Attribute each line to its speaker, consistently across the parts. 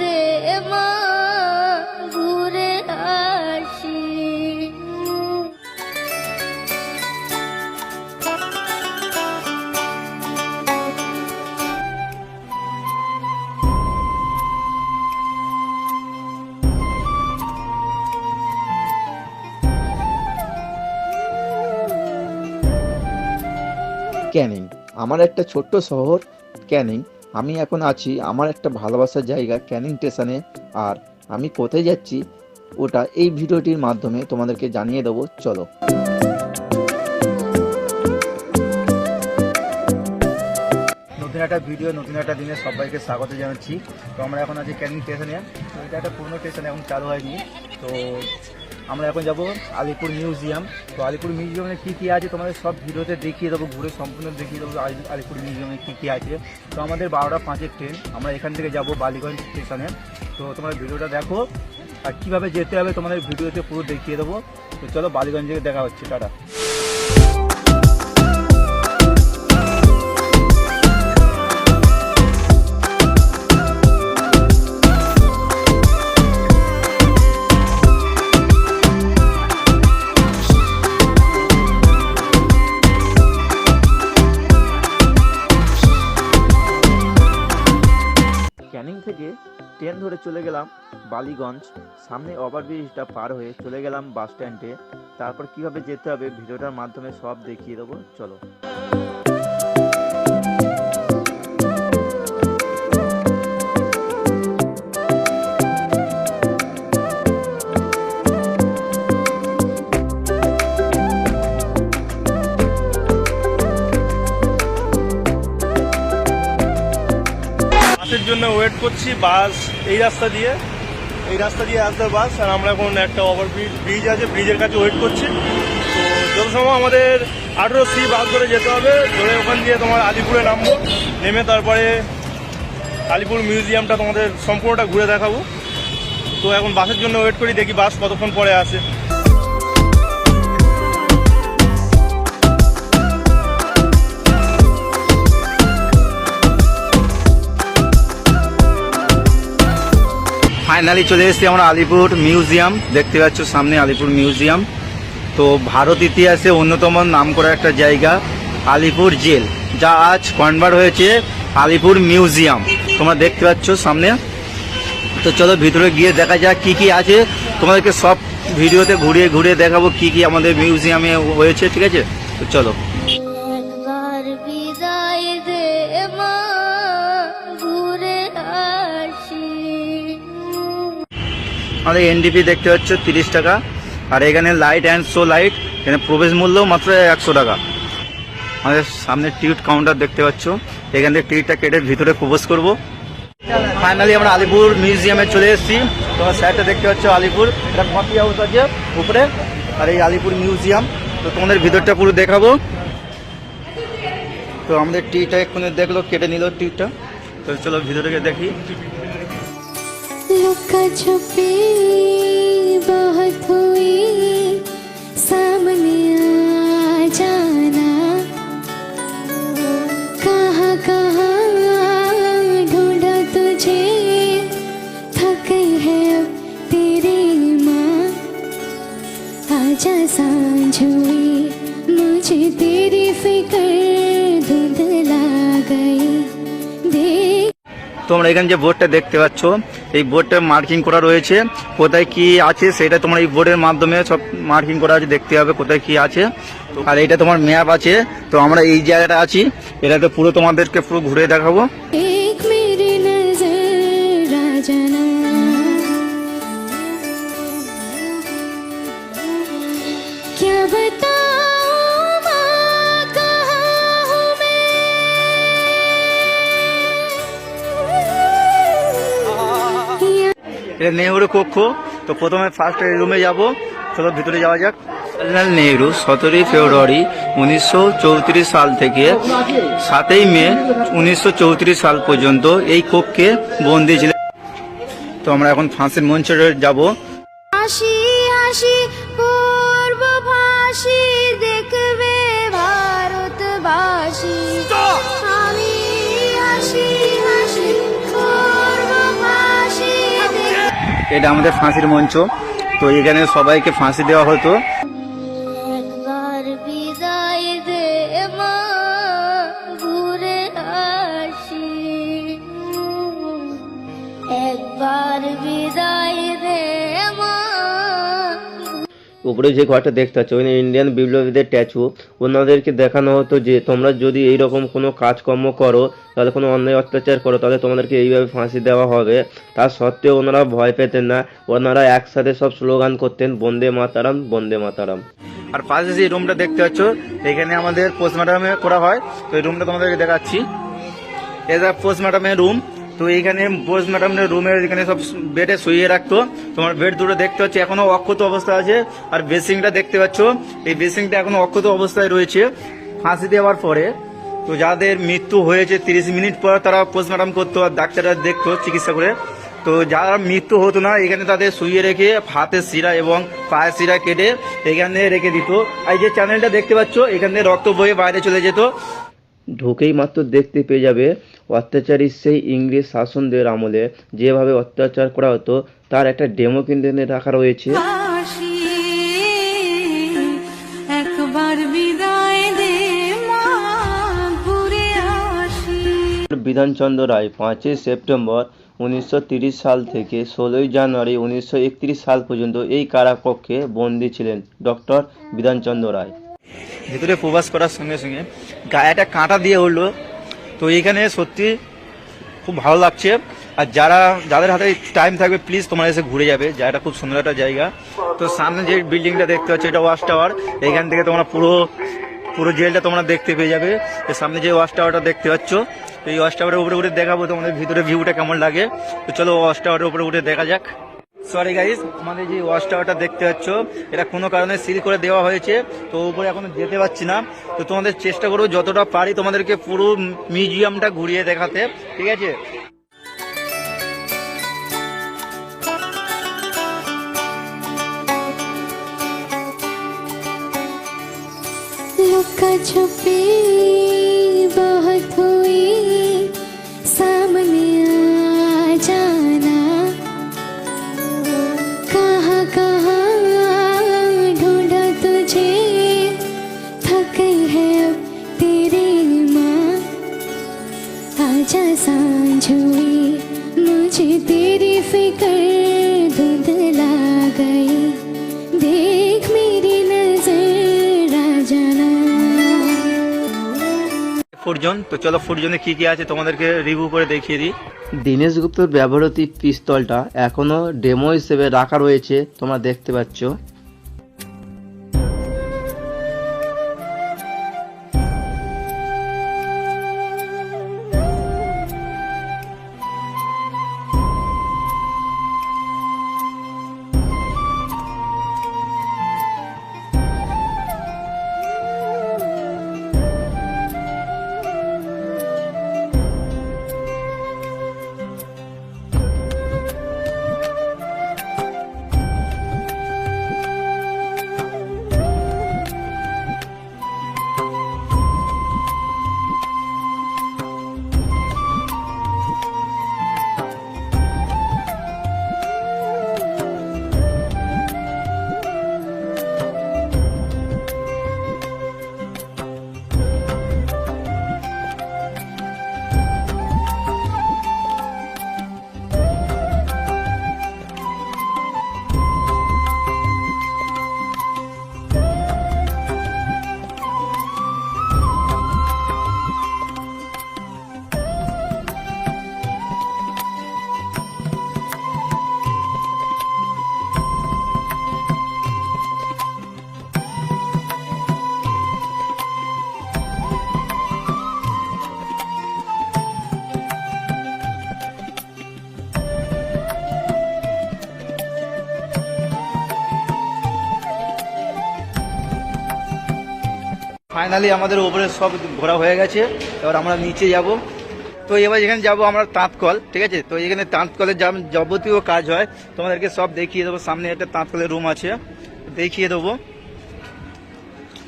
Speaker 1: দে মা ঘুরে
Speaker 2: ক্যানিং আমার একটা ছোট্ট শহর ক্যানিং। আমি এখন আছি আমার একটা ভালোবাসার জায়গা ক্যানিং স্টেশনে আর আমি কোথায় যাচ্ছি ওটা এই ভিডিওটির মাধ্যমে তোমাদেরকে জানিয়ে দেবো, চলো। নতুন একটা ভিডিও, নতুন একটা দিনে সবাইকে স্বাগত জানাচ্ছি। তো আমরা এখন আছি ক্যানিং স্টেশনে। তো এটা একটা পুরনো স্টেশন এখন চালু হয়নি। তো আমরা এখন যাব আলিপুর মিউজিয়াম। তো আলিপুর মিউজিয়ামে কী কী আছে তোমাদের সব ভিডিওতে দেখিয়ে দেবো, ঘুরে সম্পূর্ণ দেখিয়ে দেবো আলি- আলিপুর মিউজিয়ামে কী কী আছে। তো আমাদের বারোটা পাঁচের ট্রেন, আমরা এখান থেকে যাব বালিগঞ্জ স্টেশনে। তো তোমরা ভিডিওটা দেখো, আর কীভাবে যেতে হবে তোমাদের ভিডিওতে পুরো দেখিয়ে দেবো। তো চলো বালিগঞ্জে দেখা হচ্ছে, টাটা। ট্রেন চলে গেলাম বালিগঞ্জ। সামনে ওভারব্রিজটা পার হয়ে চলে গেলাম বাস স্ট্যান্ডে। তারপর কীভাবে যেতে হবে ভিডিওটার মাধ্যমে সব দেখিয়ে দেবো। চলো।
Speaker 3: জন্য ওয়েট করছি, বাস এই রাস্তা দিয়ে, এই রাস্তা দিয়ে আসতে বাস আর আমরা এখন একটা ওভার ব্রিজ আছে ব্রিজের কাছে ওয়েট করছি। তো যত সময় আমাদের আঠেরো সি বাস ধরে যেতে হবে, ধরে ওখান দিয়ে তোমার আলিপুরে নামবো, নেমে তারপরে আলিপুর মিউজিয়ামটা তোমাদের সম্পূর্ণটা ঘুরে দেখাবো। তো এখন বাসের জন্য ওয়েট করি, দেখি বাস কতক্ষণ পরে আসে।
Speaker 2: ফাইনালি চলে এসেছি আমরা আলিপুর মিউজিয়াম। দেখতে পাচ্ছ সামনে আলিপুর মিউজিয়াম। তো ভারত ইতিহাসে অন্যতম নাম করা একটা জায়গা, আলিপুর জেল, যা আজ কনভার্ট হয়েছে আলিপুর মিউজিয়াম। তোমরা দেখতে পাচ্ছ সামনে। তো চলো ভিতরে গিয়ে দেখা যাক কি কি আছে। তোমাদেরকে সব ভিডিওতে ঘুরিয়ে ঘুরিয়ে দেখাবো কি কি আমাদের মিউজিয়ামে হয়েছে, ঠিক আছে? তো চলো। আমাদের এনডিপি দেখতে পাচ্ছ তিরিশ টাকা। আর এখানে লাইট অ্যান্ড শো লাইট এখানে প্রবেশ মূল্য মাত্র একশো টাকা। আমাদের সামনে টিকিট কাউন্টার দেখতে পাচ্ছ। এখান থেকে টিকিটটা কেটে ভিতরে প্রবেশ করব। ফাইনালি আমরা আলিপুর মিউজিয়ামে চলে এসেছি। তোমার সাইডটা দেখতে পাচ্ছ আলিপুর। এটা কফি হাউস আছে উপরে। আর এই আলিপুর মিউজিয়াম তো তোমাদের ভিতরটা পুরো দেখাবো। তো আমাদের টিকিটটা এক্ষুনি দেখল, কেটে নিল টিকিটটা তো চলো ভিতরে দেখি।
Speaker 1: छुपी बहुत हुई, सामने आ जाना। कहाँ कहाँ ढूंढा तुझे? थक है तेरी माँ। आजा साँझ हुई, मुझे तेरी फ़िक्र
Speaker 2: তোমরা এখানে যে বোর্ডটা দেখতে পাচ্ছ এই বোর্ডটা মার্কিং করা রয়েছে কোথায় কি আছে সেটা তোমার এই বোর্ডের মাধ্যমে সব মার্কিং করা আছে দেখতে হবে কোথায় কি আছে আর এইটা তোমার ম্যাপ আছে তো আমরা এই জায়গাটা আছি এটাতে পুরো তোমাদেরকে পুরো ঘুরে দেখাবো
Speaker 1: एक मेरी नजर आ जाना क्या बताऊं
Speaker 2: এটা নেহরু কক্ষ। তো প্রথমে ফার্স্ট রুমে যাব। চলো ভিতরে যাওয়া যাক। জওয়াহরলাল নেহরু সতেরোই ফেব্রুয়ারি উনিশশো চৌত্রিশ সাল থেকে সাতই মে উনিশশো চৌত্রিশ সাল পর্যন্ত এই কক্ষে বন্দি ছিলেন। তো আমরা এখন ফাঁসির মঞ্চে যাব।
Speaker 1: হাসি হাসি, পূর্বভাসী। দেখবে
Speaker 2: এটা আমাদের ফাঁসির মঞ্চ। তো এখানে সবাইকে ফাঁসি দেওয়া হতো।
Speaker 4: উপরে যে ঘরটা দেখতে পাচ্ছ, ওখানে ইন্ডিয়ান বিপ্লবীদের ট্যাচু ওনাদেরকে দেখানো হতো যে, তোমরা যদি এই রকম কোনো কাজকর্ম করো, তাহলে কোনো অন্যায় অত্যাচার করো, তাহলে তোমাদেরকে এইভাবে ফাঁসি দেওয়া হবে। তা সত্ত্বেও ওনারা ভয় পেতেন না। ওনারা একসাথে সব স্লোগান করতেন, বন্দে মাতারাম বন্দে মাতারাম।
Speaker 2: আর পাশে যে রুমটা দেখতে পাচ্ছ, এখানে আমাদের পোস্টমর্টমে করা হয়। তো এই রুমটা তোমাদেরকে দেখাচ্ছি। এটা পোস্টমর্টমের রুম তো এইখানে পোস্টমর্টমের রুমের এখানে সব বেডে শুয়ে রাখতো। তোমার বেড দুটো দেখতে পাচ্ছ, এখনও অক্ষত অবস্থা আছে। আর বেসিংটা দেখতে পাচ্ছ, এই বেসিংটা এখনও অক্ষত অবস্থায় রয়েছে। ফাঁসি দেওয়ার পরে তো যাদের মৃত্যু হয়েছে তিরিশ মিনিট পর, তারা পোস্ট পোস্টমর্টম করতো আর ডাক্তাররা দেখতো চিকিৎসা করে। তো যারা মৃত্যু হতো না, এখানে তাদের শুইয়ে রেখে হাতের শিরা এবং পায়ের শিরা কেটে এখানে রেখে দিত। আর এই যে চ্যানেলটা দেখতে পাচ্ছ, এখান থেকে রক্ত বয়ে বাইরে চলে যেত।
Speaker 4: ঢুকেই মাত্র দেখতে পেয়ে যাবে অত্যাচারী সেই ইংরেজ শাসনদের আমলে। যেভাবে অত্যাচার করা হতো তার একটা ডেমো কিন্তু রাখা রয়েছে। বিধানচন্দ্র রায় পাঁচই সেপ্টেম্বর উনিশশো সাল থেকে ষোলোই জানুয়ারি উনিশশো একত্রিশ সাল পর্যন্ত এই কারাকক্ষে বন্দী ছিলেন ডক্টর বিধানচন্দ্র রায়।
Speaker 2: ভিতরে প্রবাস করার সঙ্গে সঙ্গে গায়ে একটা কাঁটা দিয়ে উঠল। তো এইখানে সত্যি খুব ভালো লাগছে। আর যারা, যাদের হাতে টাইম থাকবে প্লিজ তোমরা এসে ঘুরে যাবে। জায়গাটা খুব সুন্দর একটা জায়গা। তো সামনে যে বিল্ডিংটা দেখতে পাচ্ছ, এটা ওয়াশ টাওয়ার এখান থেকে তোমরা পুরো পুরো জেলটা তোমরা দেখতে পেয়ে যাবে। সামনে যে ওয়াশ টাওয়ারটা দেখতে পাচ্ছ, তো এই ওয়াশ টাওয়ারের উপরে উঠে দেখাবো তোমাদের ভিতরে ভিউটা কেমন লাগে। তো চলো ওয়াশ টাওয়ারের উপরে উঠে দেখা যাক। সরি গাইজ আমাদের যে ওয়াচ টাওয়ারটা দেখতে পাচ্ছ, এটা কোনো কারণে সিল করে দেওয়া হয়েছে, তো উপরে এখনও যেতে পারছি না। তো তোমাদের চেষ্টা করব যতটা পারি তোমাদেরকে পুরো মিউজিয়ামটা ঘুরিয়ে দেখাতে, ঠিক আছে?
Speaker 1: लुका आजा सांझ हुई मुझे तेरी फिक्र धुंधला गई देख मेरी नजर आ जाना
Speaker 2: ফুরজন তো চলো ফুরজনে কি কি আছে তোমাদেরকে রিভিউ করে দেখিয়ে দিই
Speaker 4: দীনেশ গুপ্তর ব্যবহৃত এই পিস্তলটা এখনো ডেমো হিসেবে রাখা রয়েছে তোমরা দেখতে পাচ্ছ
Speaker 2: ফাইনালি আমাদের উপরে সব ঘোরা হয়ে গেছে। এবার আমরা নিচে যাব। তো এবার যেখানে যাব আমরা তাঁতকল, ঠিক আছে? তো এখানে তাঁতকলের যাবতীয় কাজ হয়, তোমাদেরকে সব দেখিয়ে দেবো। সামনে একটা তাঁতকলের রুম আছে, দেখিয়ে দেবো।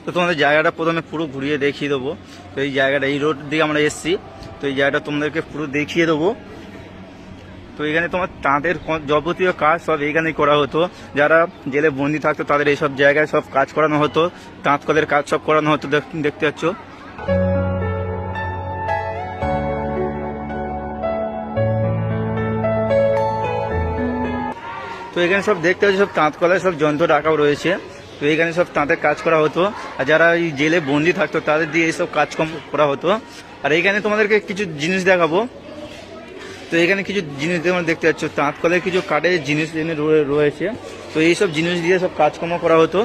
Speaker 2: তো তোমাদের জায়গাটা প্রথমে পুরো ঘুরিয়ে দেখিয়ে দেবো। তো এই জায়গাটা, এই রোড দিয়ে আমরা এসছি। তো এই জায়গাটা তোমাদেরকে পুরো দেখিয়ে দেবো। তো এখানে তোমার তাঁতের যাবতীয় কাজ সব এখানেই করা হতো। যারা জেলে বন্দি থাকতো, তাদের এইসব জায়গায় সব কাজ করানো হতো। তাঁত কলের কাজ সব করানো হতো, দেখ- দেখতে পাচ্ছ। তো এখানে সব দেখতে পাচ্ছি, সব তাঁত কলের সব যন্ত্র রাখাও রয়েছে। তো এখানে সব তাঁতের কাজ করা হতো। আর যারা এই জেলে বন্দি থাকতো, তাদের দিয়ে এইসব কাজকর্ম করা হতো। আর এইখানে তোমাদেরকে কিছু জিনিস দেখাবো। তো এখানে কিছু জিনিস যেমন দেখতে পাচ্ছ তাঁত কলের কিছু কাঠের জিনিস রয়েছে। তো এইসব জিনিস দিয়ে সব কাজকর্ম করা হতো।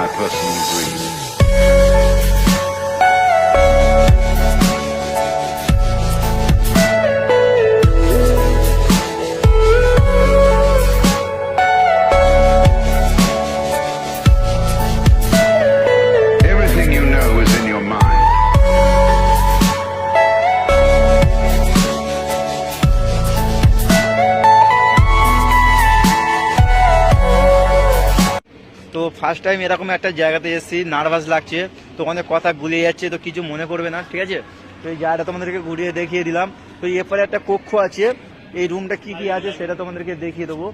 Speaker 5: Are personal
Speaker 2: তো ফার্স্ট টাইম এরকম একটা জায়গাতে এসেছি নার্ভাস লাগছে, তো অনেক কথা গুলিয়ে যাচ্ছে, তো কিছু মনে করবে না, ঠিক আছে? তো এই জায়গাটা তোমাদেরকে ঘুরিয়ে দেখিয়ে দিলাম। তো এরপরে একটা কক্ষ আছে, এই রুমটা কি কি আছে সেটা তোমাদেরকে দেখিয়ে দেবো।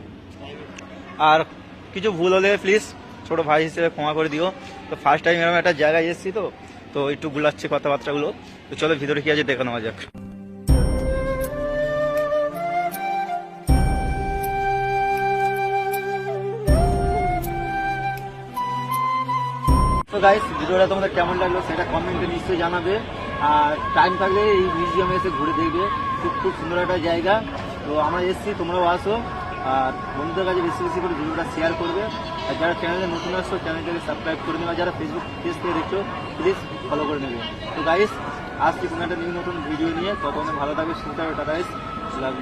Speaker 2: আর কিছু ভুল হলে প্লিজ ছোট ভাই হিসেবে ক্ষমা করে দিও। তো ফার্স্ট টাইম এরকম একটা জায়গায় এসেছি তো তো একটু গুলাচ্ছে কথাবার্তাগুলো। তো চলো ভিতরে কি আছে দেখে যাক। তো গাইস ভিডিওটা তোমাদের কেমন লাগল সেটা কমেন্টে নিশ্চয়ই জানাবে। আর টাইম থাকলে এই মিউজিয়ামে এসে ঘুরে দেখবে। খুব খুব সুন্দর একটা জায়গা। তো আমরা এসেছি, তোমরাও আসো। আর বন্ধুদের কাছে বেশি বেশি করে ভিডিওটা শেয়ার করবে। আর যারা চ্যানেলে নতুন আসছো চ্যানেলটাকে সাবস্ক্রাইব করে নেবে। আর যারা ফেসবুক পেজ থেকে দেখছ প্লিজ ফলো করে নেবে। তো গাইস আসছি কোনো একটা নিউ নতুন ভিডিও নিয়ে। ততক্ষণে ভালো থাকবে সুন্দর টাটা গাইস লাভ